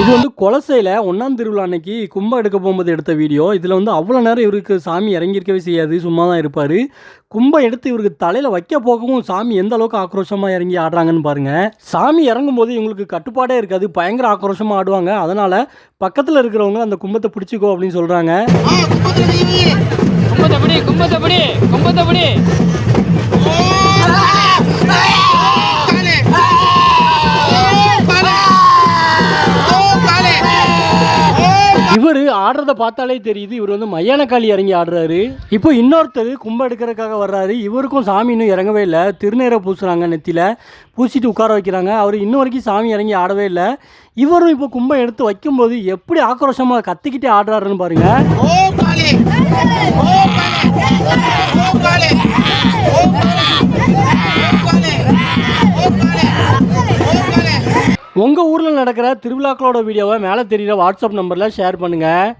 இது வந்து கொலசையில் ஒன்றாம் திருவிழா அன்னைக்கு கும்பம் எடுக்க போகும்போது எடுத்த வீடியோ. இதில் வந்து அவ்வளோ நேரம் இவருக்கு சாமி இறங்கியிருக்கவே செய்யாது சும்மா தான் இருப்பார். கும்பம் எடுத்து இவருக்கு தலையில் வைக்க போகவும் சாமி எந்த அளவுக்கு ஆக்ரோஷமாக இறங்கி ஆடுறாங்கன்னு பாருங்கள் சாமி இறங்கும் போது இவங்களுக்கு கட்டுப்பாடே இருக்காது பயங்கர ஆக்ரோஷமாக ஆடுவாங்க. அதனால் பக்கத்தில் இருக்கிறவங்க அந்த கும்பத்தை பிடிச்சிக்கோ அப்படின்னு சொல்கிறாங்க கும்பத்தை கும்பத்தை கும்பத்தை இவர் ஆடுறத பார்த்தாலே தெரியுது. இவர் வந்து மையானக்காளி இறங்கி ஆடுறாரு. இப்போ இன்னொருத்தர் கும்ப எடுக்கிறதுக்காக வர்றாரு. இவருக்கும் சாமி இன்னும் இறங்கவே இல்லை. திருநீரை பூசுகிறாங்க நெத்தியில். பூசிட்டு உட்கார வைக்கிறாங்க. அவர் இன்னும் வரைக்கும் சாமி இறங்கி ஆடவே இல்லை. இவரும் இப்போ கும்பம் எடுத்து வைக்கும்போது எப்படி ஆக்ரோஷமாக கத்திக்கிட்டே ஆடுறாருன்னு பாருங்கள் உங்கள் ஊரில் நடக்கிற திருவிழாக்களோட வீடியோவை மேலே தெரிகிற வாட்ஸ்அப் நம்பரில் ஷேர் பண்ணுங்கள்